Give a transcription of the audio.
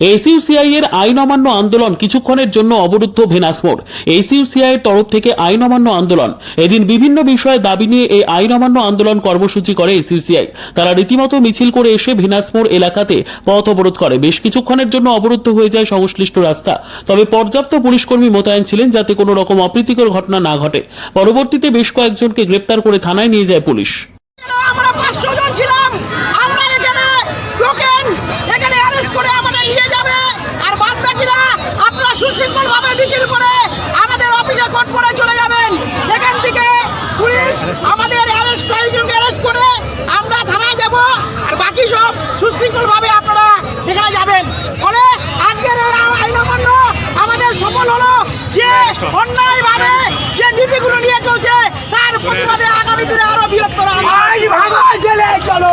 এসইউসিআই এর আইন অমান্য আন্দোলন কিছুক্ষণের জন্য অবরুদ্ধ ভেনাস মোড়। এসইউসিআই এর তরফ থেকে আইন অমান্য আন্দোলন। এদিন বিভিন্ন বিষয়ে দাবি নিয়ে এই আইন অমান্য আন্দোলন কর্মসূচি করে এসইউসিআই তারা রীতিমতো মিছিল করে এসে ভেনাস মোড় এলাকাতে পথ অবরোধ করে। বেশ কিছুক্ষণের জন্য অবরুদ্ধ হয়ে যায় সংশ্লিষ্ট রাস্তা। তবে পর্যাপ্ত পুলিশকর্মী মোতায়েন ছিলেন যাতে কোনো রকম অপ্রীতিকর ঘটনা না ঘটে। পরবর্তীতে বেশ কয়েকজনকে গ্রেপ্তার করে থানায় নিয়ে যায় পুলিশ আমরা পাঁচশো জন ছিলাম আমরা এখানে টোকেন এখানে অ্যারেস্ট করে আমাদের নিয়ে যাবে আর বাদ বাকিরা আপনারা সুশৃঙ্খল ভাবে মিছিল করে আমাদের অফিসে কোর্ট করে চলে যাবেন। এখান থেকে পুলিশ আমাদের অ্যারেস্ট কয়েকজনকে অ্যারেস্ট করে আমরা থানায় যাব আর বাকি সব সুশৃঙ্খল ভাবে আপনারা এখানে যাবেন। ফলে আজকের আইন অমান্য আমাদের সফল হলো যে অন্যায় ভাবে যে নীতিগুলো নিয়ে চলছে, তার প্রতিবাদে আগামী দিনে আরও বৃহত্তর জেলে চলো।